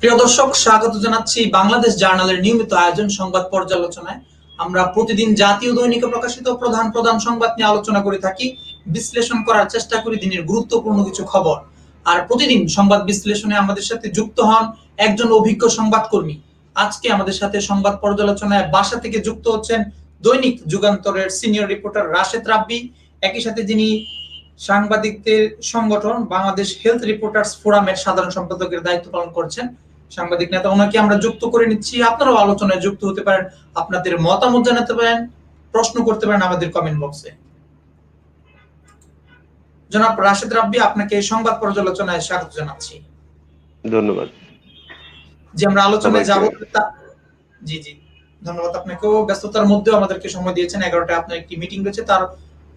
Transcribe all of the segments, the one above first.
প্রিয় দর্শক, স্বাগত জানাচ্ছি বাংলাদেশ জার্নালের নিয়মিত আয়োজন সংবাদ পর্যালোচনায়। আমরা প্রতিদিন জাতীয় দৈনিকে প্রকাশিত প্রধান প্রধান সংবাদ নিয়ে আলোচনা করে থাকি। বিশ্লেষণ করার চেষ্টা করি দিনের গুরুত্বপূর্ণ কিছু খবর। আর প্রতিদিন সংবাদ বিশ্লেষণে আমাদের সাথে যুক্ত হন একজন অভিজ্ঞ সংবাদকর্মী। আজকে আমাদের সাথে সংবাদ পর্যালোচনায় বাসা থেকে যুক্ত হচ্ছেন দৈনিক যুগান্তরের সিনিয়র রিপোর্টার রাশেদ রাব্বি। একই সাথে যিনি সাংবাদিকদের সংগঠন বাংলাদেশ হেলথ রিপোর্টার্স ফোরামের সাধারণ সম্পাদকের দায়িত্ব পালন করছেন সাংবাদিক নেতা ওনাকে আমরা যুক্ত করে নিচ্ছি। আপনারাও আলোচনায় যুক্ত হতে পারেন আপনাদের মতামত জানাতে পারেন প্রশ্ন করতে পারেন আমাদের কমেন্ট বক্সে জনাব রাশেদ রাব্বি আপনাকে সংবাদ পর্যালোচনায় স্বাগত জানাচ্ছি। ধন্যবাদ। যে আমরা আলোচনায় যাব জি জি। ধন্যবাদ আপনাকেও। ব্যস্ততার মধ্যেও আমাদেরকে সময় দিয়েছেন। এগারোটায় আপনার একটি মিটিং রয়েছে। তার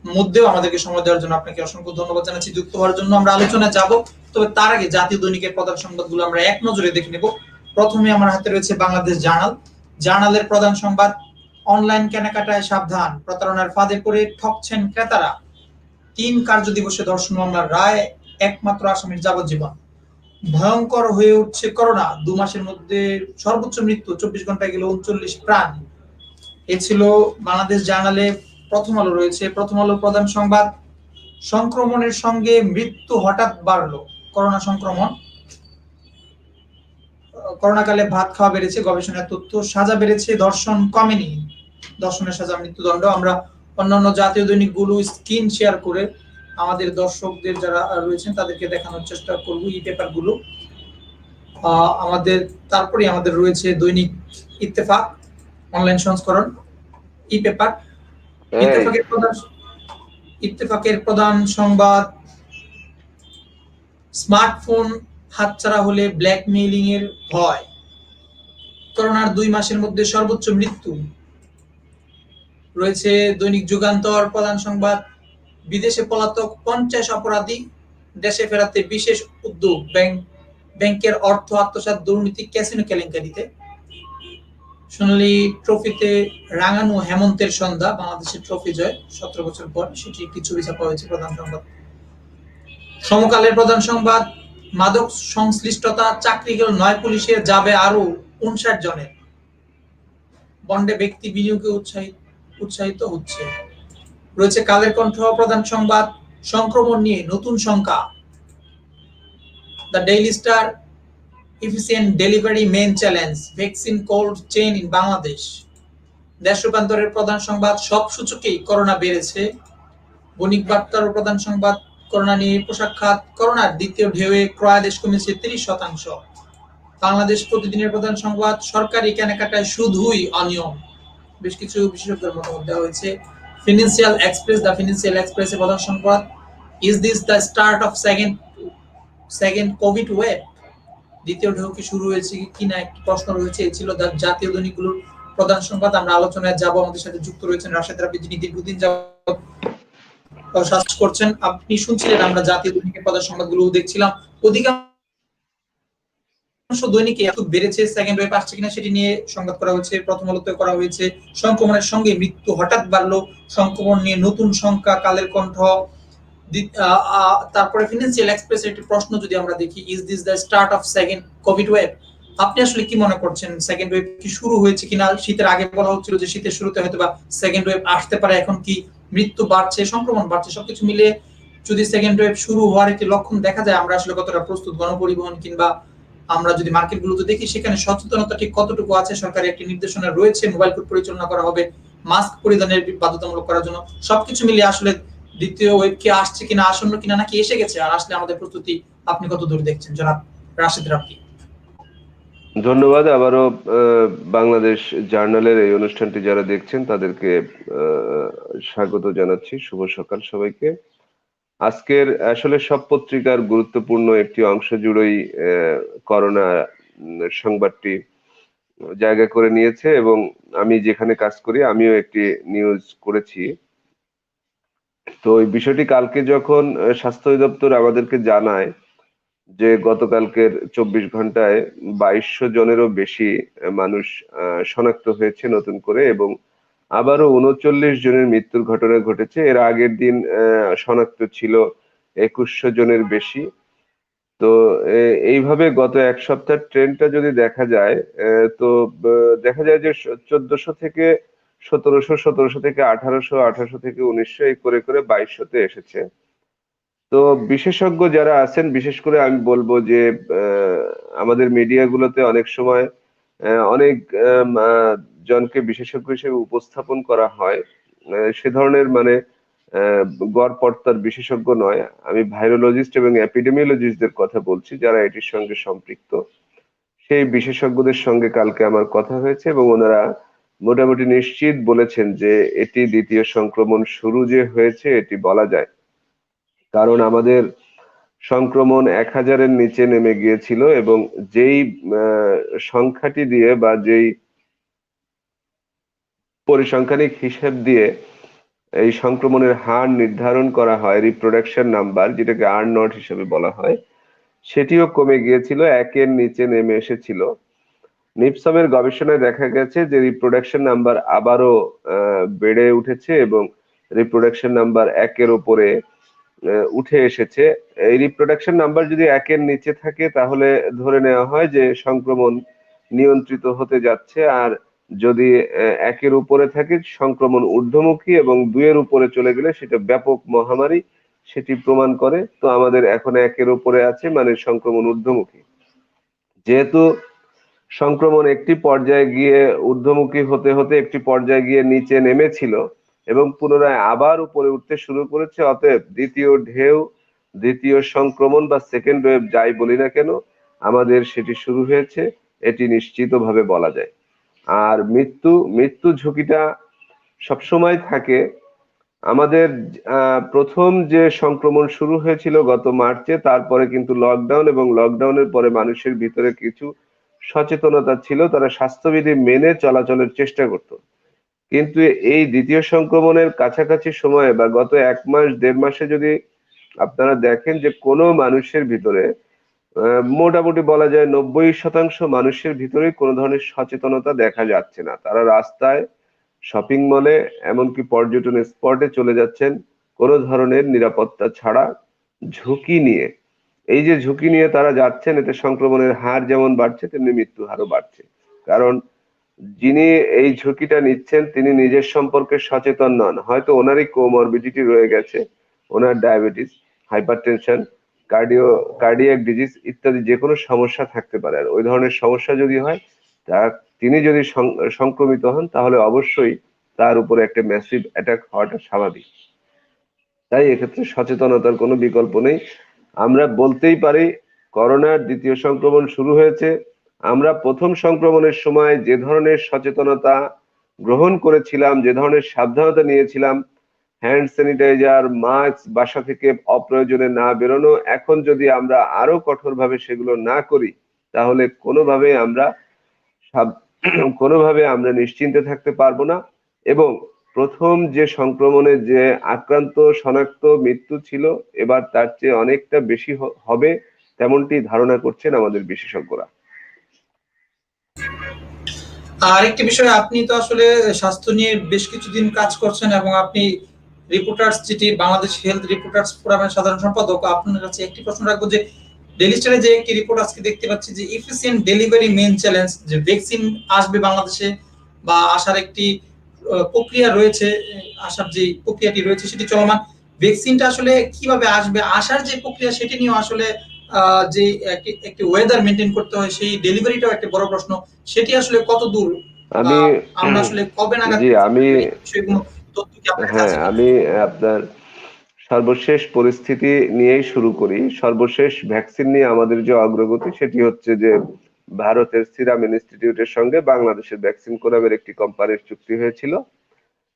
মধ্যেও আমাদেরকে সময় দেওয়ার জন্য আপনাকে অসংখ্য ধন্যবাদ জানাচ্ছি। যুক্ত হওয়ার জন্য আমরা আলোচনায় যাব। তবে তার আগে জাতীয় দৈনিকের প্রধান সংবাদগুলো আমরা এক নজরে দেখে নেব। প্রথমে আমার হাতে রয়েছে বাংলাদেশ জার্নাল। জার্নালের প্রধান সংবাদ, অনলাইন কেনাকাটায় সাবধান, প্রতারণার ফাঁদে পড়ে ঠকছেন ক্রেতারা। তিন কার্য দিবসে ধর্ষণ মামলার রায়, একমাত্র আসামির যাবজ্জীবন। ভয়ঙ্কর হয়ে উঠছে করোনা। দু মাসের মধ্যে সর্বোচ্চ মৃত্যু, চব্বিশ ঘন্টায় গেল উনচল্লিশ প্রাণ। এ ছিল বাংলাদেশ জার্নালে প্রথম আলো রয়েছে। প্রথম আলো প্রধান সংবাদ সংক্রমণের সঙ্গে মৃত্যু হঠাৎ বাড়লো। করোনা সংক্রমণ করোনাকালে ভাত খাওয়া বেড়েছে গবেষণার তথ্য সাজা বেড়েছে দর্শন কমেনি। দর্শনের সাজা মৃত্যুদণ্ড। আমরা অন্যান্য জাতীয় দৈনিকগুলো স্ক্রিন শেয়ার করে আমাদের দর্শকদের যারা রয়েছেন তাদেরকে দেখানোর চেষ্টা করব ই পেপারগুলো আহ, আমাদের তারপরে আমাদের রয়েছে দৈনিক ইত্তেফাক অনলাইন সংস্করণ। ই পেপার ইত্তেফাকের প্রধান সংবাদ, স্মার্টফোন হাতছাড়া হলে ব্ল্যাকমেইলিং এর ভয়। করোনার দুই মাসের মধ্যে সর্বোচ্চ মৃত্যু। রয়েছে দৈনিক যুগান্তর প্রধান সংবাদ। বিদেশে পলাতক পঞ্চাশ অপরাধী, দেশে ফেরাতে বিশেষ উদ্যোগ ব্যাংক ব্যাংকের অর্থ আত্মসাৎ দুর্নীতি, ক্যাসিনো কেলেঙ্কারিতে। সোনালী ট্রফিতে রাঙানো হেমন্তের সন্ধ্যা, বাংলাদেশের ট্রফি জয়, সতেরো বছর পর সেটি একটি ছবি ছাপা হয়েছে প্রধান সংবাদ। সমকালের প্রধান সংবাদ, মাদক সংশ্লিষ্টতা, চাকরি গেল নয় পুলিশে, যাবে আরও উনষাট জনের। বন্ডে ব্যক্তি বিনিয়োগে উৎসাহিত উৎসাহিত হচ্ছে। রয়েছে কালের কণ্ঠ, প্রধান সংবাদ, সংক্রমণ নিয়ে নতুন সংখ্যা the Daily Star efficient delivery men challenge vaccine cold chain in Bangladesh. দেশ রূপান্তরের প্রধান সংবাদ, সব সূচকেই করোনা বেড়েছে। বণিক বার্তার প্রধান সংবাদ, করোনা নিয়ে পোশাক খাত করোনার দ্বিতীয় ঢেউয়ে ক্রয়াদেশ কমেছে তিরিশ শতাংশ। বাংলাদেশ প্রতিদিনের প্রধান সংবাদ, সরকারি কেনাকাটায় শুধুই অনিয়ম। বেশ কিছু বিশেষজ্ঞের মতামত দেওয়া হয়েছে। ফিনান্সিয়াল এক্সপ্রেস, দ্য ফিনান্সিয়াল এক্সপ্রেসের প্রধান সংবাদ, is this the start of second second COVID wave? দ্বিতীয় ঢেউ কি শুরু হয়েছে কিনা একটি প্রশ্ন রয়েছে, এই ছিল জাতীয় দৈনিকগুলোর প্রধান সংবাদ। আমরা আলোচনায় যাব, আমাদের সাথে যুক্ত রয়েছেন রাশেদ রাবি যিনি দীর্ঘদিন যাবত করছেন। আপনি শুনছিলেন আমরা জাতীয় দৈনিকের প্রধান সংবাদগুলো দেখছিলাম। অধিকাংশ দৈনিকে এত বেড়েছে সেকেন্ড ওয়েভ আসছে কিনা সেটি নিয়ে সংবাদ করা হয়েছে, প্রথম আলোতে করা হয়েছে। সংক্রমণের সঙ্গে মৃত্যু হঠাৎ বাড়লো। সংক্রমণ নিয়ে নতুন সংখ্যা, কালের কণ্ঠ তারপরে ফিনান্সিয়াল এক্সপ্রেস একটি প্রশ্ন যদি আমরা দেখি is this the start of second COVID wave আপনি আসলে কি মনে করছেন? সেকেন্ড ওয়েভ কি শুরু হয়েছে কিনা? শীতের আগে বলা হচ্ছিল যে শীতের শুরুতে হয়তো বা সেকেন্ড ওয়েভ আসতে পারে, এখন কি মৃত্যু বাড়ছে, সংক্রমণ বাড়ছে, সবকিছু মিলে যদি সেকেন্ড ওয়েভ শুরু হওয়ার একটি লক্ষণ দেখা যায়, আমরা আসলে কতটা প্রস্তুত গণপরিবহন কিংবা আমরা যদি মার্কেটগুলোতে দেখি, সেখানে সচেতনতা ঠিক কতটুকু আছে? সরকারি একটি নির্দেশনা রয়েছে, মোবাইল কোড পরিচালনা করা হবে, মাস্ক পরিধানের বাধ্যতামূলক করার জন্য, সবকিছু মিলিয়ে আসলে দ্বিতীয় ওয়েব কি আসছে কিনা আসন্ন কিনা নাকি এসে গেছে, আর আসলে আমাদের প্রস্তুতি আপনি কত দূর দেখছেন? জনাব রাশিদ রাব্বি ধন্যবাদ। আবারও বাংলাদেশ জার্নালের এই অনুষ্ঠানটি যারা দেখছেন তাদেরকে স্বাগত জানাচ্ছি। শুভ সকাল সবাইকে। আজকের আসলে সব পত্রিকার গুরুত্বপূর্ণ একটি অংশ জুড়েই করোনা সংবাদটি জায়গা করে নিয়েছে এবং আমি যেখানে কাজ করি আমিও একটি নিউজ করেছি। তো এই বিষয়টি কালকে যখন স্বাস্থ্য অধিদপ্তর আমাদেরকে জানায় যে গতকালকের চব্বিশ ঘন্টায় বাইশশো জনেরও বেশি মানুষ শনাক্ত হয়েছে নতুন করে এবং আবারও উনচল্লিশ জনের মৃত্যুর ঘটনা ঘটেছে। এর আগের দিন শনাক্ত ছিল একুশশো জনের বেশি। তো এইভাবে গত এক সপ্তাহের ট্রেনটা যদি দেখা যায় তো দেখা যায় যে চোদ্দশো থেকে সতেরোশো সতেরোশো থেকে আঠারোশো আঠারোশো থেকে উনিশশো এই করে করে বাইশশোতে এসেছে। তো বিশেষজ্ঞ যারা আছেন বিশেষ করে আমি বলব যে আমাদের মিডিয়াগুলোতে অনেক সময় অনেক জনকে বিশেষজ্ঞ হিসেবে উপস্থাপন করা হয়। সে ধরনের মানে আহ, গড়পড়তার বিশেষজ্ঞ নয়। আমি ভাইরোলজিস্ট এবং এপিডেমিওলজিস্টদের কথা বলছি যারা এটির সঙ্গে সম্পৃক্ত। সেই বিশেষজ্ঞদের সঙ্গে কালকে আমার কথা হয়েছে এবং ওনারা মোটামুটি নিশ্চিত বলেছেন যে এটি দ্বিতীয় সংক্রমণ শুরু যে হয়েছে, এটি বলা যায়। কারণ আমাদের সংক্রমণ এক হাজারের নিচে নেমে গিয়েছিল এবং যেই সংখ্যাটি দিয়ে বা যেই পরিসংখ্যানিক হিসেব দিয়ে এই সংক্রমণের হার নির্ধারণ করা হয় রিপ্রোডাকশন নাম্বার যেটাকে আর নট হিসেবে বলা হয়, সেটিও কমে গিয়েছিল, একের নিচে নেমে এসেছিল। নিপসমের গবেষণায় দেখা গেছে যে রিপ্রোডাকশন নাম্বার আবারও বেড়ে উঠেছে এবং রিপ্রোডাকশন নাম্বার একের ওপরে উঠে এসেছে। এই রিপ্রোডাকশন নাম্বার যদি একের নিচে থাকে, তাহলে ধরে নেওয়া হয় যে সংক্রমণ নিয়ন্ত্রিত হতে যাচ্ছে। আর যদি একের উপরে থাকে, সংক্রমণ ঊর্ধ্বমুখী এবং দুইয়ের উপরে চলে গেলে সেটা ব্যাপক মহামারী, সেটি প্রমাণ করে। তো আমাদের এখন একের উপরে আছে মানে সংক্রমণ ঊর্ধ্বমুখী। যেহেতু সংক্রমণ একটি পর্যায়ে গিয়ে ঊর্ধ্বমুখী হতে হতে একটি পর্যায়ে গিয়ে নিচে নেমেছিল এবং পুনরায় আবার উপরে উঠতে শুরু করেছে। অতএব দ্বিতীয় ঢেউ, দ্বিতীয় সংক্রমণ বা সেকেন্ড ওয়েভ যাই বলি না কেন, আমাদের সেটি শুরু হয়েছে, এটি নিশ্চিতভাবে বলা যায়। আর মৃত্যু মৃত্যু ঝুঁকিটা সবসময় থাকে। আমাদের প্রথম যে সংক্রমণ শুরু হয়েছিল গত মার্চে, তারপরে কিন্তু লকডাউন এবং লকডাউনের পরে মানুষের ভিতরে কিছু সচেতনতা ছিল, তারা স্বাস্থ্যবিধি মেনে চলাচলের চেষ্টা করত। কিন্তু এই দ্বিতীয় সংক্রমণের কাছাকাছি সময়ে বা গত এক মাস, দেড় মাসে যদি আপনারা দেখেন যে কোনো মানুষের ভিতরে মোটামুটি বলা যায় নব্বই শতাংশ মানুষের ভিতরে কোনো ধরনের সচেতনতা দেখা যাচ্ছে না। তারা রাস্তায় শপিং মলে এমনকি পর্যটন স্পটে চলে যাচ্ছেন, কোনো ধরনের নিরাপত্তা ছাড়া ঝুঁকি নিয়ে। এই যে ঝুঁকি নিয়ে তারা যাচ্ছেন, এতে সংক্রমণের হার যেমন বাড়ছে, তেমনি মৃত্যু হারও বাড়ছে। কারণ যিনি এই ঝুঁকিটা নিচ্ছেন, তিনি নিজের সম্পর্কে সচেতন নন। হয়তো ওনারই কোমরবিডিটি রয়ে গেছে, ওনার diabetes hypertension cardio cardiac disease ইত্যাদি যে কোনো সমস্যা থাকতে পারে। আর ওই ধরনের সমস্যা যদি হয়, তা তিনি যদি সংক্রমিত হন, তাহলে অবশ্যই তার উপরে একটা ম্যাসিভ অ্যাটাক হওয়াটা স্বাভাবিক। তাই এক্ষেত্রে সচেতনতার কোনো বিকল্প নেই। আমরা বলতেই পারি করোনার দ্বিতীয় সংক্রমণ শুরু হয়েছে। আমরা প্রথম সংক্রমণের সময় যে ধরনের সচেতনতা গ্রহণ করেছিলাম, যে ধরনের সাবধানতা নিয়েছিলাম, হ্যান্ড স্যানিটাইজার, মাস্ক, বাসা থেকে অপ্রয়োজনে না বেরোনো, এখন যদি আমরা আরও কঠোরভাবে সেগুলো না করি, তাহলে কোনোভাবে আমরা কোনোভাবে আমরা নিশ্চিন্তে থাকতে পারব না। এবং প্রথম যে সংক্রমণে যে আক্রান্ত, শনাক্ত মৃত্যু ছিল, এবার তার চেয়ে অনেকটা বেশি হবে তেমনটি ধারণা করছেন আমাদের বিশেষজ্ঞরা। আর একটি বিষয়, আপনি তো আসলে স্বাস্থ্য নিয়ে বেশ কিছুদিন কাজ করছেন এবং আপনি রিপোর্টার্স যেটি বাংলাদেশ হেলথ রিপোর্টার্স ফোরামের সাধারণ সম্পাদক, আপনার কাছে একটি প্রশ্ন রাখব যে ডেলি স্টারে যে একটি রিপোর্ট আজকে দেখতে পাচ্ছি যে, ইফিসিয়েন্ট ডেলিভারি মেন চ্যালেঞ্জ যে, ভ্যাকসিন আসবে বাংলাদেশে বা আসার একটি প্রক্রিয়া রয়েছে আসার যে প্রক্রিয়াটি রয়েছে সেটি চলমান। ভ্যাকসিনটা আসলে কীভাবে আসবে আসার যে প্রক্রিয়া সেটি নিয়েও আসলে যে একটি ওয়েদার মেনটেন করতে হয় সেই ডেলিভারিটাও একটা বড় প্রশ্ন। সেটি আসলে কত দূর আমি আমরা আসলে কবে নাগাদ জি আমি হ্যাঁ আমি আপনার সর্বশেষ পরিস্থিতি নিয়েই শুরু করি। সর্বশেষ ভ্যাকসিন নিয়ে আমাদের যে অগ্রগতি সেটি হচ্ছে যে ভারতের সিরাম ইনস্টিটিউটের সঙ্গে বাংলাদেশের ভ্যাকসিন কোরামের একটি কোম্পানির চুক্তি হয়েছিল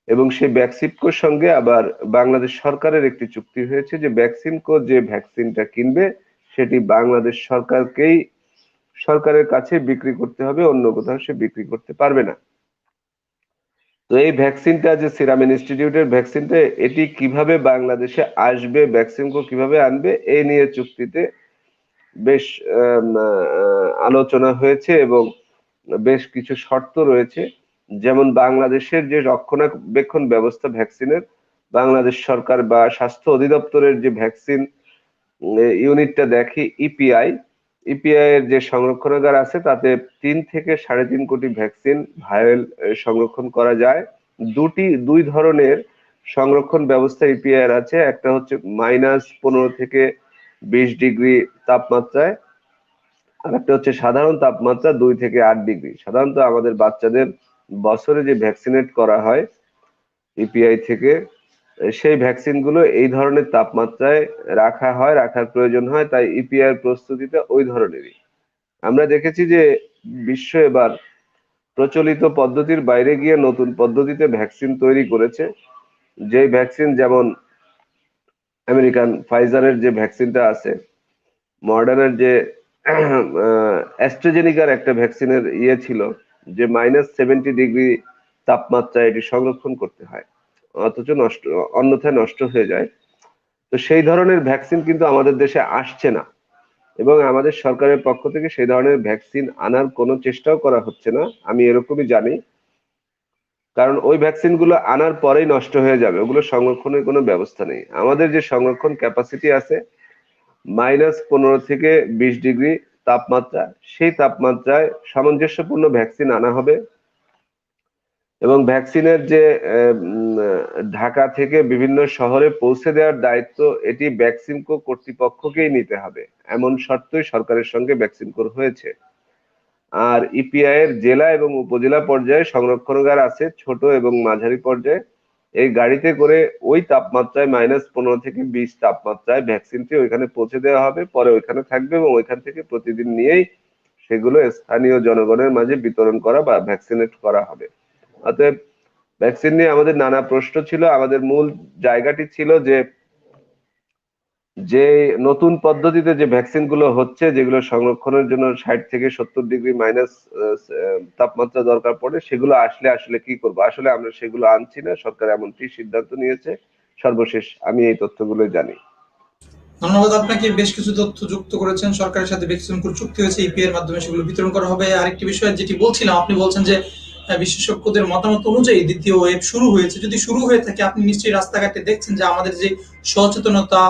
এবং সেই ভ্যাকসিনকোর সঙ্গে আবার বাংলাদেশ সরকারের একটি চুক্তি হয়েছে যে ভ্যাকসিনকো যে ভ্যাকসিনটা কিনবে, সেটি বাংলাদেশ সরকারকেই সরকারের কাছে বিক্রি করতে হবে, অন্য কোথাও সে বিক্রি করতে পারবে না। তো এই ভ্যাকসিনটা যে সিরাম ইনস্টিটিউটের ভ্যাকসিনটা, এটি কীভাবে বাংলাদেশে আসবে ভ্যাকসিনকো কীভাবে আনবে, এই নিয়ে চুক্তিতে বেশ আলোচনা হয়েছে এবং বেশ কিছু শর্ত রয়েছে। যেমন বাংলাদেশের যে রক্ষণাবেক্ষণ ব্যবস্থা ভ্যাকসিনের, বাংলাদেশ সরকার বা স্বাস্থ্য অধিদপ্তরের যে ভ্যাকসিন ইউনিটটা দেখি ইপিআই ইপিআই এর যে সংরক্ষণাগার আছে তাতে তিন থেকে সাড়ে তিন কোটি ভ্যাকসিন ভাইরাল সংরক্ষণ করা যায়। দুটি, দুই ধরনের সংরক্ষণ ব্যবস্থা ইপিআই এর আছে। একটা হচ্ছে মাইনাস পনেরো থেকে বিশ ডিগ্রি তাপমাত্রায়, আর একটা হচ্ছে সাধারণ তাপমাত্রা দুই থেকে আট ডিগ্রি। সাধারণত আমাদের বাচ্চাদের বছরে যে ভ্যাকসিনেট করা হয় ইপিআই থেকে, সেই ভ্যাকসিনগুলো এই ধরনের তাপমাত্রায় রাখা হয়, রাখার প্রয়োজন হয়, তাই ইপিআই প্রস্তুতিটা ওই ধরনেরই। আমরা দেখেছি যে বিশ্ব এবার প্রচলিত পদ্ধতির বাইরে গিয়ে নতুন পদ্ধতিতে ভ্যাকসিন তৈরি করেছে। যে ভ্যাকসিন যেমন আমেরিকান ফাইজারের যে ভ্যাকসিনটা আছে, মডার্নের যে অ্যাস্ট্রাজেনিকার একটা ভ্যাকসিনের ইয়ে ছিল যে মাইনাস সেভেন্টি ডিগ্রি তাপমাত্রায় এটি সংরক্ষণ করতে হয়, অথচ নষ্ট, অন্যথায় নষ্ট হয়ে যায়। তো সেই ধরনের ভ্যাকসিন কিন্তু আমাদের দেশে আসছে না এবং আমাদের সরকারের পক্ষ থেকে সেই ধরনের ভ্যাকসিন আনার কোনো চেষ্টাও করা হচ্ছে না। আমি এরকমই জানি। কারণ ওই ভ্যাকসিনগুলো আনার পরেই নষ্ট হয়ে যাবে, ওগুলো সংরক্ষণের কোনো ব্যবস্থা নেই। আমাদের যে সংরক্ষণ ক্যাপাসিটি আছে মাইনাস পনেরো থেকে বিশ ডিগ্রি তাপমাত্রা, সেই তাপমাত্রায় সামঞ্জস্যপূর্ণ ভ্যাকসিন আনা হবে এবং ভ্যাকসিনের যে ঢাকা থেকে বিভিন্ন শহরে পৌঁছে দেওয়ার দায়িত্ব, এটি ভ্যাকসিনকো কর্তৃপক্ষকেই নিতে হবে। এমন শর্তই সরকারের সঙ্গে ভ্যাকসিনকোর হয়েছে। আর ইপিআই এর জেলা এবং উপজেলা পর্যায়ে সংরক্ষণাগার আছে, ছোট এবং মাঝারি পর্যায়ে। এই গাড়িতে করে ওই তাপমাত্রায় মাইনাস পনেরো থেকে বিশ তাপমাত্রায় ভ্যাকসিনটি ওইখানে পৌঁছে দেওয়া হবে। পরে ওইখানে থাকবে এবং ওইখান থেকে প্রতিদিন নিয়েই সেগুলো স্থানীয় জনগণের মাঝে বিতরণ করা বা ভ্যাকসিনেট করা হবে। অতএব ভ্যাকসিন নিয়ে আমাদের নানা প্রশ্ন ছিল। আমাদের মূল জায়গাটি ছিল যে যে নতুন পদ্ধতিতে যে ভ্যাকসিনগুলো হচ্ছে, যেগুলো সংরক্ষণের জন্য ষাট থেকে সত্তর ডিগ্রি মাইনাস তাপমাত্রা দরকার পড়ে, সেগুলো আসলে আসলে কি করব? আসলে আমরা সেগুলো আনছি না, সরকার এমনটি সিদ্ধান্ত নিয়েছে। সর্বশেষ আমি এই তথ্যগুলো জানি। ধন্যবাদ আপনাকে। বেশ কিছু তথ্য যুক্ত করেছেন। সরকারের সাথে ভ্যাকসিন চুক্তি হয়েছে ইপি এর মাধ্যমে সেগুলো বিতরণ করা হবে। আরেকটি বিষয় যেটি বলছিলাম, আপনি বলছেন যে বিশেষজ্ঞদের মতামত অনুযায়ী দ্বিতীয় ওয়েভ শুরু হয়েছে। যদি শুরু হয়ে থাকে, আপনি নিশ্চয়ই রাস্তাঘাটে দেখছেন যে আমাদের যে সচেতনতা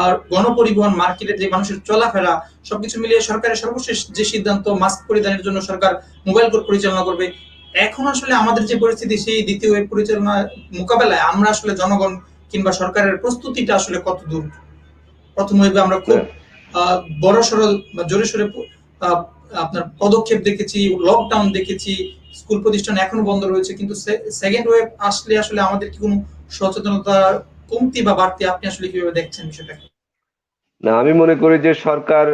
আর গণপরিবহন, মার্কেটে যে মানুষের চলাফেরা, সবকিছু মিলিয়ে সরকারের সর্বশেষ যে সিদ্ধান্ত, মাস্ক পরিধানের জন্য সরকার মোবাইল কোর্ট পরিচালনা করবে। এখন আসলে আমাদের যে পরিস্থিতি, সেই দ্বিতীয় ওয়েব পরিচালনা মোকাবেলায় আমরা আসলে জনগণ কিংবা সরকারের প্রস্তুতিটা আসলে কত দূর? প্রথম ওয়েভে আমরা খুব বড় সড় জোরে সোরে আপনার পদক্ষেপ দেখেছি লকডাউন দেখেছি, স্কুল প্রতিষ্ঠান এখনও বন্ধ রয়েছে, কিন্তু সেকেন্ড ওয়েভ আসলে আসলে আমাদের কি কোনো সচেতনতা কমতি বা বাড়তি আপনি আসলে কীভাবে দেখছেন বিষয়টাকে? না, আমি মনে করি যে সরকার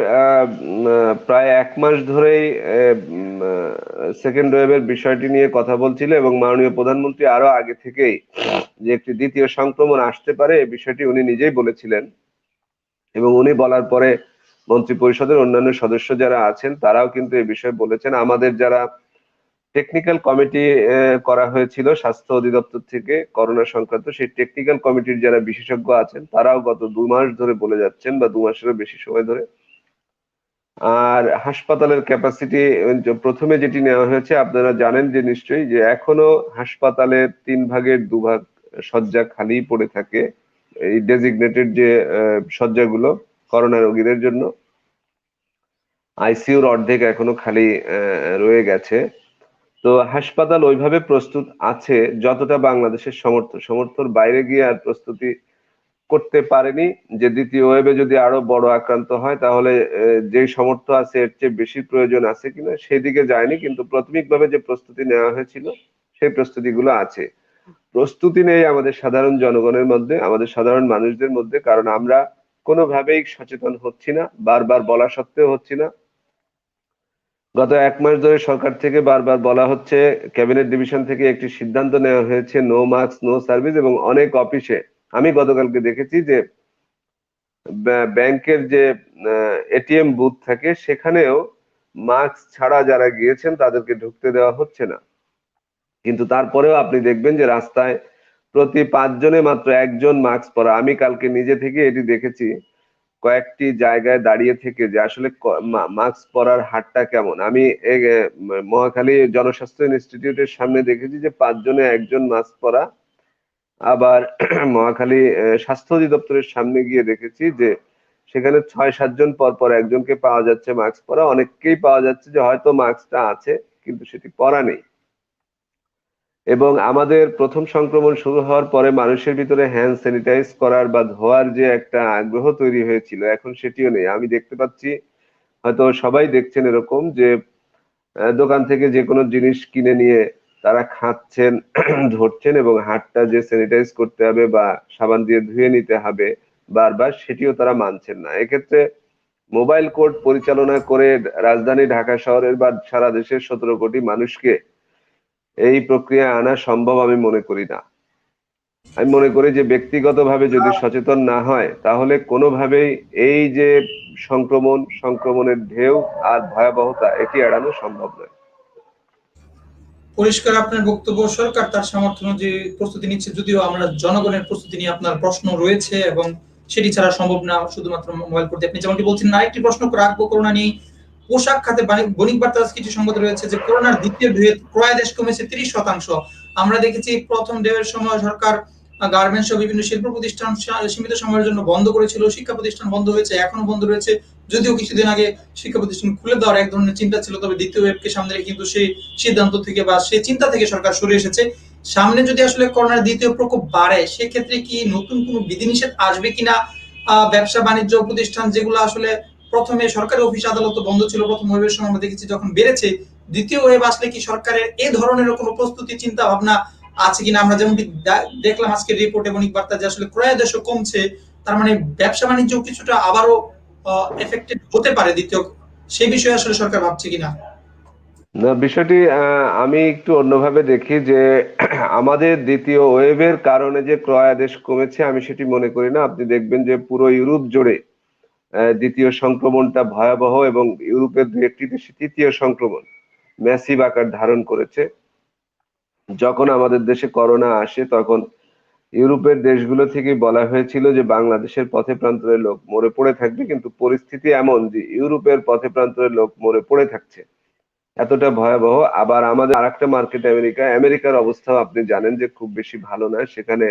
প্রায় এক মাস ধরেই সেকেন্ড ওয়েভের বিষয়টি নিয়ে কথা বলছিল এবং মাননীয় প্রধানমন্ত্রী আরও আগে থেকেই যে একটি দ্বিতীয় সংক্রমণ আসতে পারে এই বিষয়টি উনি নিজেই বলেছিলেন। এবং উনি বলার পরে মন্ত্রী পরিষদের অন্যান্য সদস্য যারা আছেন, তারাও কিন্তু এই বিষয়ে বলেছেন। আমাদের যারা টেকনিক্যাল কমিটি করা হয়েছিল স্বাস্থ্য অধিদপ্তর থেকে করোনা সংক্রান্ত। সেই টেকনিক্যাল কমিটির যারা বিশেষজ্ঞ আছেন, তারাও গত দু মাস ধরে বলে যাচ্ছেন বা দু মাসেরও বেশি সময় ধরে। আর হাসপাতালের ক্যাপাসিটি প্রথমে যেটি নেওয়া হয়েছে, আপনারা জানেন যে নিশ্চয়ই যে এখনও হাসপাতালের তিন ভাগের দুভাগ শয্যা খালি পড়ে থাকে এই ডেজিগনেটেড যে শয্যাগুলো করোনা রোগীদের জন্য। আইসিইউর অর্ধেক এখনও খালি রয়ে গেছে। তো হাসপাতাল ওইভাবে প্রস্তুত আছে যতটা বাংলাদেশের সমর্থ সমর্থর বাইরে গিয়ে আর প্রস্তুতি করতে পারেনি। যে দ্বিতীয় ওয়েবে যদি আরও বড় আক্রান্ত হয়, তাহলে যে সমর্থ আছে, এর চেয়ে বেশি প্রয়োজন আছে কিনা সেদিকে যায়নি। কিন্তু প্রাথমিকভাবে যে প্রস্তুতি নেওয়া হয়েছিল, সেই প্রস্তুতিগুলো আছে। প্রস্তুতি নেই আমাদের সাধারণ জনগণের মধ্যে, আমাদের সাধারণ মানুষদের মধ্যে, কারণ আমরা কোনোভাবেই সচেতন হচ্ছি না, বারবার বলা সত্ত্বেও হচ্ছি না। গত এক মাস ধরে সরকার থেকে বারবার বলা হচ্ছে, ক্যাবিনেট ডিভিশন থেকে একটি সিদ্ধান্ত নেওয়া হয়েছে নো মাস্ক নো সার্ভিস এবং অনেক অফিসে। আমি গতকালকে দেখেছি যে ব্যাংকের যে এটিএম বুথ থাকে, সেখানেও মাস্ক ছাড়া যারা গিয়েছেন, তাদেরকে ঢুকতে দেওয়া হচ্ছে না। কিন্তু তারপরেও আপনি দেখবেন যে, রাস্তায় প্রতি পাঁচজনে মাত্র একজন মাস্ক পরা। আমি কালকে নিজে থেকে এটি দেখেছি কয়েকটি জায়গায় দাঁড়িয়ে থেকে যে আসলে মাস্ক পরার হারটা কেমন? আমি মহাখালী জনস্বাস্থ্য ইনস্টিটিউটের সামনে দেখেছি যে পাঁচজনে একজন মাস্ক পরা। আবার মহাখালী স্বাস্থ্য অধিদপ্তরের সামনে গিয়ে দেখেছি যে সেখানে ছয় সাতজন পর পর একজনকে পাওয়া যাচ্ছে মাস্ক পরা। অনেককেই পাওয়া যাচ্ছে যে হয়তো মাস্কটা আছে, কিন্তু সেটি পরা নেই। এবং আমাদের প্রথম সংক্রমণ শুরু হওয়ার পরে মানুষের ভিতরে হ্যান্ড স্যানিটাইজ করার বা ধোয়ার যে একটা আগ্রহ তৈরি হয়েছিল, এখন সেটিও নেই। আমি দেখতে পাচ্ছি, হয়তো সবাই দেখছেন এরকম যে দোকান থেকে যে কোনো জিনিস কিনে নিয়ে তারা খাচ্ছেন, ধরছেন এবং হাতটা যে স্যানিটাইজ করতে হবে বা সাবান দিয়ে ধুয়ে নিতে হবে বারবার, সেটিও তারা মানছেন না। এক্ষেত্রে মোবাইল কোর্ট পরিচালনা করে রাজধানী ঢাকা শহরের বা সারা দেশের সতেরো কোটি মানুষকে এই প্রক্রিয়া আনা সম্ভব আমি মনে করি না। আমি মনে করি যে ব্যক্তিগতভাবে যদি সচেতন না হয়, তাহলে কোনোভাবেই এই যে সংক্রমণ, সংক্রমণের ঢেউ আর ভয়াবহতা এটি এড়ানো সম্ভব নয়। পরিষ্কার আপনার বক্তব্য, সরকার তার সামর্থ্য যে প্রস্তুতি নিচ্ছে, যদিও আমরা জনগণের প্রস্তুতি নিয়ে আপনার প্রশ্ন রয়েছে এবং সেটি ছাড়া সম্ভব না, শুধুমাত্র মোবাইল করতে। আপনি যেমনটি বলছেন না আরেকটি প্রশ্ন রাখব, করোনা নিয়ে। পোশাক খাতে বণিক বার্তা আজ কিছু সংবাদ রয়েছে যে করোনার দ্বিতীয় ঢেউ ক্রয় দেশ কমেছে তিরিশ শতাংশ। আমরা দেখেছি প্রথম ঢেউয়ের সময় সরকার গার্মেন্টস সহ বিভিন্ন শিল্প প্রতিষ্ঠান সীমিত সময়ের জন্য বন্ধ করেছিল। শিক্ষা প্রতিষ্ঠান বন্ধ হয়েছে, এখনও বন্ধ রয়েছে। যদিও কিছুদিন আগে শিক্ষা প্রতিষ্ঠান খুলে দেওয়ার এক ধরনের চিন্তা ছিল, তবে দ্বিতীয় ওয়েবকে সামনে রেখে কিন্তু সেই সিদ্ধান্ত থেকে বা সেই চিন্তা থেকে সরকার সরে এসেছে। সামনে যদি আসলে করোনার দ্বিতীয় প্রকোপ বাড়ে, সেক্ষেত্রে কি নতুন কোনো বিধিনিষেধ আসবে কিনা? ব্যবসা, বাণিজ্য প্রতিষ্ঠান যেগুলো আসলে প্রথমে সরকারি অফিস আদালত বন্ধ ছিল, প্রথম ওয়েবের সময় আমরা দেখেছি যখন বেড়েছে, দ্বিতীয় ওয়েব আসলে কি সরকারের এই ধরনের কোনো প্রস্তুতি চিন্তা ভাবনা আছে কিনা আমরা যেমন দেখলাম আজকে রিপোর্টে বণিক বার্তা যে আসলে ক্রয় দেশও কমছে, তার মানে ব্যবসা বাণিজ্য কিছুটা আবারও এফেক্টেড হতে পারে দ্বিতীয়, সেই বিষয়ে আসলে সরকার ভাবছে কিনা? না, বিষয়টি আমি একটু অন্যভাবে দেখি যে, আমাদের দ্বিতীয় ওয়েভের কারণে যে ক্রয়াদেশ কমেছে, আমি সেটি মনে করি না। আপনি দেখবেন যে পুরো ইউরোপ জুড়ে দ্বিতীয় সংক্রমণটা ভয়াবহ এবং ইউরোপের দু একটি দেশে তৃতীয় সংক্রমণ ম্যাসিভ আকার ধারণ করেছে। যখন আমাদের দেশে করোনা আসে, তখন ইউরোপের দেশগুলো থেকে বলা হয়েছিল যে বাংলাদেশের পথে প্রান্তরের লোক মরে পড়ে থাকবে, কিন্তু পরিস্থিতি এমন যে ইউরোপের পথে প্রান্তরের লোক মরে পড়ে থাকছে। এতটা ভয়াবহ। আবার আমাদের আরেকটা মার্কেট আমেরিকা। আমেরিকার অবস্থাও আপনি জানেন যে খুব বেশি ভালো না সেখানে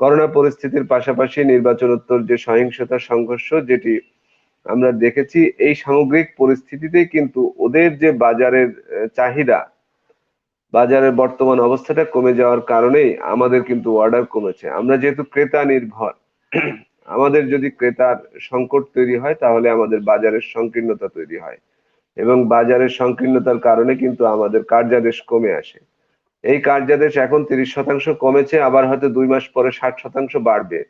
করোনা পরিস্থিতির পাশাপাশি নির্বাচনোত্তর যে সহিংসতা সংঘর্ষ যেটি আমরা দেখেছি, এই সামগ্রিক পরিস্থিতিতেই কিন্তু ওদের যে বাজারের চাহিদা, বাজারের বর্তমান অবস্থাটা কমে যাওয়ার কারণেই আমাদের কিন্তু অর্ডার কমেছে। আমরা যেহেতু ক্রেতা নির্ভর, আমাদের যদি ক্রেতার সংকট তৈরি হয় তাহলে আমাদের বাজারের সংকীর্ণতা তৈরি হয় এবং বাজারের সংকীর্ণতার কারণে কিন্তু আমাদের কার্যাদেশ কমে আসে। এই কার্যাদেশ এখন তিরিশ শতাংশ কমেছে, আবার হয়তো দুই মাস পরে ষাট শতাংশ বাড়বে।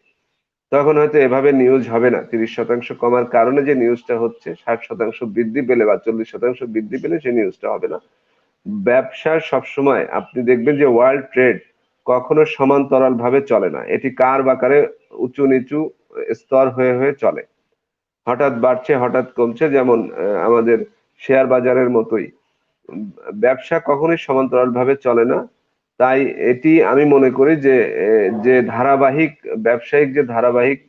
তখন হয়তো এভাবে নিউজ হবে না। তিরিশ শতাংশ কমার কারণে যে নিউজটা হচ্ছে, ষাট শতাংশ বৃদ্ধি পেলে বা চল্লিশ শতাংশ বৃদ্ধি পেলে সেই নিউজটা হবে না। ব্যবসা সবসময় আপনি দেখবেন যে ওয়ার্ল্ড ট্রেড কখনো সমান্তরাল ভাবে চলে না। এটি কার বাকারে উঁচু নিচু স্তর হয়ে হয়ে চলে। হঠাৎ বাড়ছে, হঠাৎ কমছে, যেমন আমাদের শেয়ার বাজারের মতোই। ব্যবসা কখনোই সমান্তরাল ভাবে চলে না। তাই এটি আমি মনে করি যে যে ধারাবাহিক, ব্যবসায়িক যে ধারাবাহিক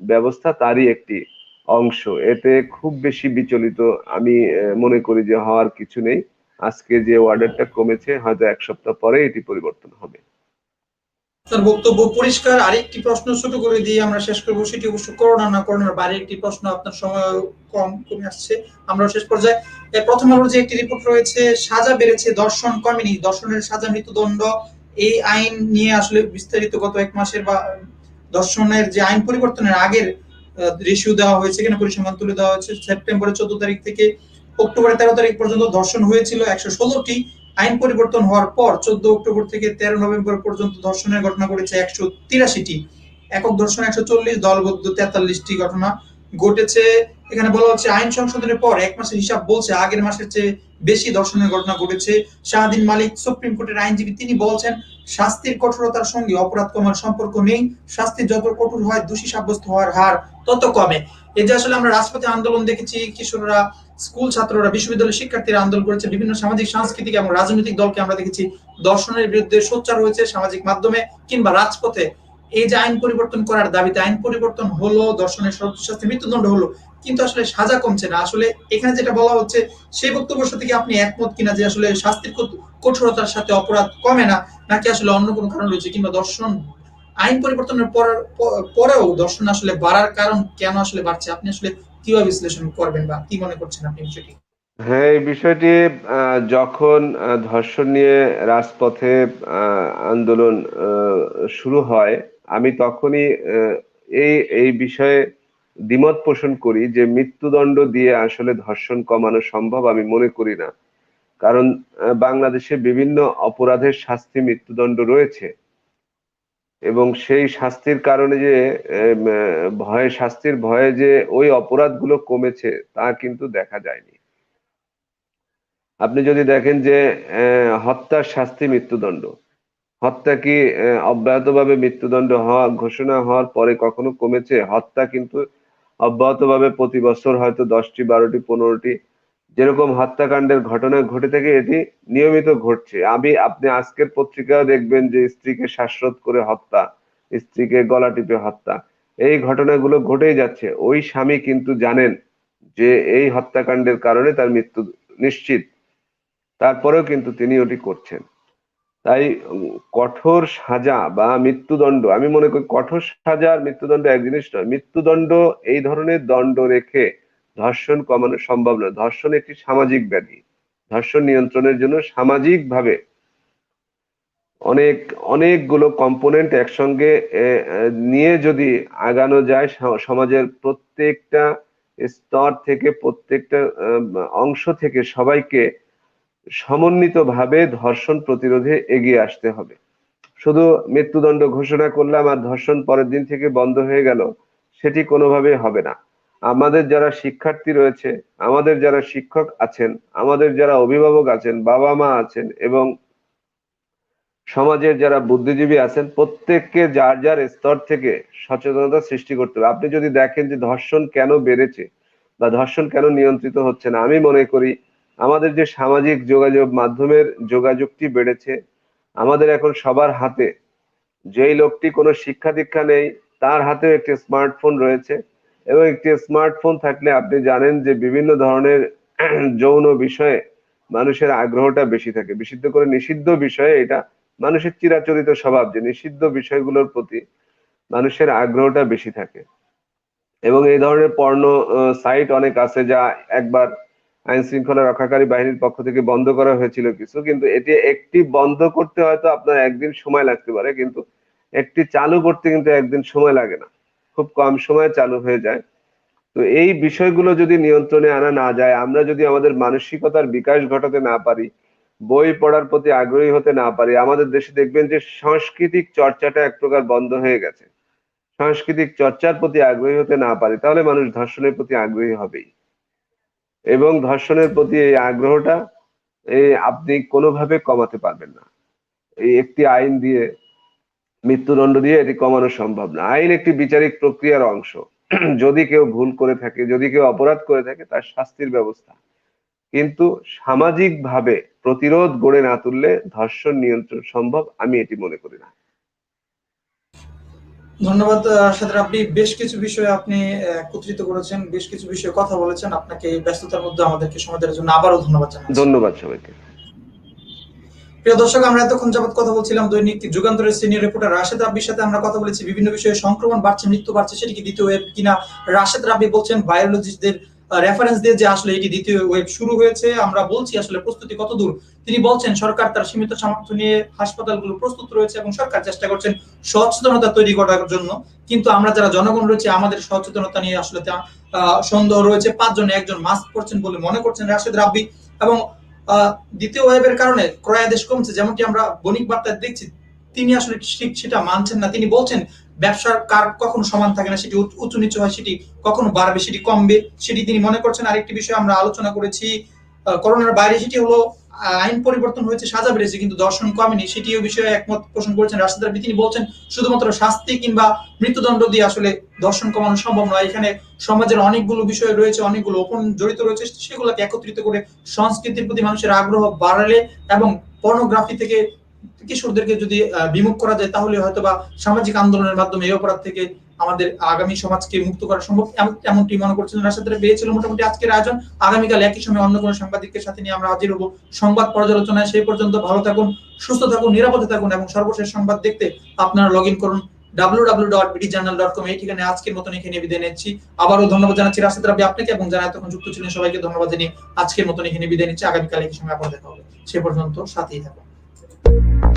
ব্যবস্থা তারই একটি অংশ। এতে খুব বেশি বিচলিত আমি মনে করি যে হওয়ার কিছু নেই। আজকে যে অর্ডারটা কমেছে, হয়তো এক সপ্তাহ পরে এটি পরিবর্তন হবে। তার বক্তব্য পরিষ্কার, আরেকটি প্রশ্ন ছোট করে দিয়ে আমরা শেষ করব। সেটি অবশ্য করোনা না করোনার বাইরে একটি প্রশ্ন আপনার সময় কম কমে আসছে। আমরা শেষ পর্যায়ে। প্রথম আলোর যে একটি রিপোর্ট রয়েছে, সাজা বেড়েছে দর্শন কমেনি। দর্শনের সাজা মৃত্যুদণ্ড, এই আইন নিয়ে আসলে বিস্তারিত গত এক মাসের বা, দর্শনের যে আইন পরিবর্তনের আগের রেশিও দেওয়া হয়েছে এখানে পরিসংখ্যান তুলে দেওয়া হয়েছে। সেপ্টেম্বরের চোদ্দ তারিখ থেকে অক্টোবরের তেরো তারিখ পর্যন্ত ধর্ষণ হয়েছিল একশো ষোলোটি। আইন পরিবর্তন হওয়ার পর চোদ্দ অক্টোবর থেকে তেরো নভেম্বর পর্যন্ত ধর্ষণের ঘটনা ঘটেছে একশো তিরাশিটি। একক ধর্ষণ একশো চল্লিশ, দলবদ্ধ তেতাল্লিশটি ঘটনা ঘটেছে। এখানে বলা হচ্ছে, আইন সংশোধনের পর এক মাসের হিসাব বলছে আগের মাসের চেয়ে বেশি ধর্ষণের ঘটনা ঘটেছে। শাহদিন মালিক সুপ্রিম কোর্টের আইনজীবী, তিনি বলছেন, শাস্তির কঠোরতার সঙ্গে অপরাধ কমার সম্পর্ক নেই, শাস্তি যত কঠোর হয়, দোষী সাব্যস্ত হওয়ার হার তত কমে। এই যে আসলে আমরা রাজপথে আন্দোলন দেখেছি, কিশোররা, স্কুল ছাত্ররা, বিশ্ববিদ্যালয়ের শিক্ষার্থীরা আন্দোলন করেছে, বিভিন্ন সামাজিক, সাংস্কৃতিক এবং রাজনৈতিক দলকে আমরা দেখেছি দর্শনের বিরুদ্ধে সোচ্চার হয়েছে সামাজিক মাধ্যমে কিংবা রাজপথে। এই যে আইন পরিবর্তন করার দাবিতে আইন পরিবর্তন হলো, দর্শনের সর্বোচ্চ মৃত্যুদণ্ড হলো, কিন্তু আসলে সাজা কমছে না। আসলে এখানে যেটা বলা হচ্ছে, সেই বক্তব্যের সাথে কি আপনি একমত কিনা যে আসলে শাস্তির কঠোরতার সাথে অপরাধ কমে না, নাকি আসলে অন্য কোনো কারণ রয়েছে কিংবা দর্শন আইন পরিবর্তনের পর- পরেও ধর্ষণ আসলে বাড়ার কারণ কেন আসলে বাড়ছে? আপনি আসলে কীভাবে বিশ্লেষণ করবেন বা কি মনে করছেন আপনি বিষয়টি? হ্যাঁ এই বিষয়টি যখন ধর্ষণ নিয়ে রাজপথে আন্দোলন শুরু হয়, আমি তখনই এই এই বিষয়ে দ্বিমত পোষণ করি যে মৃত্যুদণ্ড দিয়ে আসলে ধর্ষণ কমানো সম্ভব আমি মনে করি না। কারণ বাংলাদেশে বিভিন্ন অপরাধের শাস্তি মৃত্যুদণ্ড রয়েছে। এবং সেই শাস্তির কারণে যে ভয়ে, শাস্তির ভয়ে যে ওই অপরাধগুলো কমেছে, তা কিন্তু দেখা যায়নি। আপনি যদি দেখেন যে হত্যার শাস্তি মৃত্যুদণ্ড। হত্যা কি অব্যাহতভাবে মৃত্যুদণ্ড হওয়া, ঘোষণা হওয়ার পরে কখনো কমেছে? হত্যা কিন্তু অব্যাহতভাবে প্রতি বছর হয়তো দশটি, বারোটি, পনেরোটি যেরকম হত্যাকাণ্ডের ঘটনা ঘটে থাকে, এটি নিয়মিত ঘটছে। আমি, আপনি আজকের পত্রিকাও দেখবেন যে স্ত্রীকে শ্বাসরোধ করে হত্যা, স্ত্রীকে গলা টিপে হত্যা। এই ঘটনাগুলো ঘটেই যাচ্ছে। ওই স্বামী কিন্তু জানেন যে এই হত্যাকাণ্ডের কারণে তার মৃত্যু নিশ্চিত। তারপরেও কিন্তু তিনি ওটি করছেন। তাই কঠোর সাজা বা মৃত্যুদণ্ড, আমি মনে করি কঠোর সাজা আর মৃত্যুদণ্ড এক জিনিস নয়। মৃত্যুদণ্ড এই ধরনের দণ্ড রেখে ধর্ষণ কমানো সম্ভব নয়। ধর্ষণ একটি সামাজিক ব্যাধি। ধর্ষণ নিয়ন্ত্রণের জন্য সামাজিক ভাবে অনেক, অনেকগুলো কম্পোনেন্ট একসঙ্গে নিয়ে যদি আগানো যায় সমাজের প্রত্যেকটা স্তর থেকে, প্রত্যেকটা অংশ থেকে সবাইকে সমন্বিতভাবে ধর্ষণ প্রতিরোধে এগিয়ে আসতে হবে। শুধু মৃত্যুদণ্ড ঘোষণা করলাম আর ধর্ষণ পরের দিন থেকে বন্ধ হয়ে গেল, সেটি কোনোভাবেই হবে না। আমাদের যারা শিক্ষার্থী রয়েছে, আমাদের যারা শিক্ষক আছেন, আমাদের যারা অভিভাবক আছেন, বাবা মা আছেন এবং সমাজের যারা বুদ্ধিজীবী আছেন, প্রত্যেককে যার যার স্তর থেকে সচেতনতা সৃষ্টি করতে হবে। আপনি যদি দেখেন যে ধর্ষণ কেন বেড়েছে বা ধর্ষণ কেন নিয়ন্ত্রিত হচ্ছে না, আমি মনে করি আমাদের যে সামাজিক যোগাযোগ মাধ্যমের যোগাযোগটি বেড়েছে, আমাদের এখন সবার হাতে যেই লোকটি কোনো শিক্ষা দীক্ষা নেই, তার হাতেও একটি স্মার্টফোন রয়েছে। এবং একটি স্মার্টফোন থাকলে আপনি জানেন যে বিভিন্ন ধরনের যৌন বিষয়ে মানুষের আগ্রহটা বেশি থাকে। বিশুদ্ধ করে নিষিদ্ধ বিষয়ে এটা মানুষের চিরাচরিত স্বভাব যে নিষিদ্ধ বিষয়গুলোর প্রতি মানুষের আগ্রহটা বেশি থাকে। এবং এই ধরনের পর্ণ সাইট অনেক আছে যা একবার আইন শৃঙ্খলা রক্ষাকারী বাহিনীর পক্ষ থেকে বন্ধ করা হয়েছিল কিছু, কিন্তু এটি একটি বন্ধ করতে হয়তো আপনার একদিন সময় লাগতে পারে, কিন্তু একটি চালু করতে কিন্তু একদিন সময় লাগে না। খুব কম সময়ে চালু হয়ে যায়। তো এই বিষয়গুলো যদি নিয়ন্ত্রণে আনা না যায়, আমরা যদি আমাদের মানসিকতার বিকাশ ঘটাতে না পারি, বই পড়ার প্রতি আগ্রহী হতে না পারি, আমাদের দেশে দেখবেন যে সাংস্কৃতিক চর্চাটা এক প্রকার বন্ধ হয়ে গেছে। সাংস্কৃতিক চর্চার প্রতি আগ্রহী হতে না পারি, তাহলে মানুষ ধর্ষণের প্রতি আগ্রহী হবেই। এবং ধর্ষণের প্রতি এই আগ্রহটা, এই আপনি কোনোভাবে কমাতে পারবেন না। এই একটি আইন দিয়ে মৃত্যুদণ্ড দিয়ে এটি কমানো সম্ভব না। আইন একটি বিচারিক প্রক্রিয়ার অংশ। যদি কেউ ভুল করে থাকে যদি কেউ অপরাধ করে থাকে তার শাস্তির ব্যবস্থা। কিন্তু সামাজিক ভাবে প্রতিরোধ গড়ে না তুললে ধর্ষণ নিয়ন্ত্রণ সম্ভব আমি এটি মনে করি না। ধন্যবাদ রাশেদ আপনি বেশ কিছু বিষয়ে আপনি একত্রিত করেছেন বেশ কিছু বিষয়ে কথা বলেছেন। আপনাকে এই ব্যস্ততার মধ্যে আমাদেরকে সময় দেওয়ার জন্য আবারও ধন্যবাদ জানাচ্ছি। ধন্যবাদ সবাইকে। প্রিয় দর্শক, আমরা এতক্ষণ কথা বলছিলাম দৈনিক যুগান্তরের সিনিয়র রিপোর্টার রাশেদ রাব্বির সাথে। আমরা কথা বলেছি বিভিন্ন বিষয়ে সংক্রমণ বাড়ছে, মৃত্যু বাড়ছে, সেটি কি দ্বিতীয় ওয়েব কিনা? রাশেদ রাব্বি বলছেন রেফারেন্স দিয়ে যে আসলে এটি দ্বিতীয় ওয়েব শুরু হয়েছে, আমরা বলছি আসলে প্রস্তুতি কত দূর তিনি বলছেন, সরকার তার সীমিত সামর্থ্য নিয়ে হাসপাতালগুলো প্রস্তুত রয়েছে এবং সরকার চেষ্টা করছেন সচেতনতা তৈরি করার জন্য। কিন্তু আমরা যারা জনগণ রয়েছে, আমাদের সচেতনতা নিয়ে আসলে সন্দেহ রয়েছে। পাঁচজনে, একজন মাস্ক পরছেন বলে মনে করছেন রাশেদ রাব্বি এবং দ্বিতীয় ওয়েবের কারণে ক্রয় আদেশ কমছে, যেমনটি আমরা বণিক বার্তায় দেখছি, তিনি আসলে ঠিক সেটা মানছেন না। তিনি বলছেন, ব্যবসার কার কখনো সমান থাকে না, সেটি উঁচু- নিচু হয়, সেটি কখনো বাড়বে, সেটি কমবে, সেটি তিনি মনে করছেন। আরেকটি বিষয় আমরা আলোচনা করেছি করোনার বাইরে, সেটি হলো আইন পরিবর্তন হয়েছে, সাজা বেড়েছে কিন্তু দর্শন কমেনি। সেটিও বিষয়ে একমত পোষণ করেছেন রাশিদ। রাব্বি তিনি বলছেন, শুধুমাত্র শাস্তি কিংবা মৃত্যুদণ্ড দিয়ে আসলে দর্শন কমানো সম্ভব নয়। এখানে সমাজের অনেকগুলো বিষয় রয়েছে, অনেকগুলো ওপন জড়িত রয়েছে, সেগুলোকে একত্রিত করে সংস্কৃতির প্রতি মানুষের আগ্রহ বাড়ালে এবং পর্নোগ্রাফি থেকে কিশোরদেরকে যদি বিমুখ করা যায়, তাহলে হয়তো বা সামাজিক আন্দোলনের মাধ্যমে এই অপরাধ থেকে আমাদের আগামী সমাজকে মুক্ত করা সম্ভব। এম- এমনটি মনে করছিলেন রাশাদের পেয়েছিল মোটামুটি আজকের আয়োজন। আগামীকাল একই সময় অন্য কোনো সাংবাদিকের সাথে নিয়ে আমরা হাজির হব। সংবাদ পর্যালোচনায় সেই পর্যন্ত ভালো থাকুন, সুস্থ থাকুন, নিরাপদে থাকুন এবং সর্বশেষ সংবাদ দেখতে আপনারা লগ ইন করুন কম এই ঠিকানে আজকের মতন এখানে বিদায় নিচ্ছি। আবারও ধন্যবাদ জানাচ্ছি রাশেদ রাবি আপনাকে এবং যারা এতক্ষণ যুক্ত ছিলেন সবাইকে ধন্যবাদ জানিয়ে আজকের মতন এখানে বিদায় নিচ্ছি। আগামীকাল একই সময় আপনার দেখা হবে। সে পর্যন্ত সাথেই থাকুন।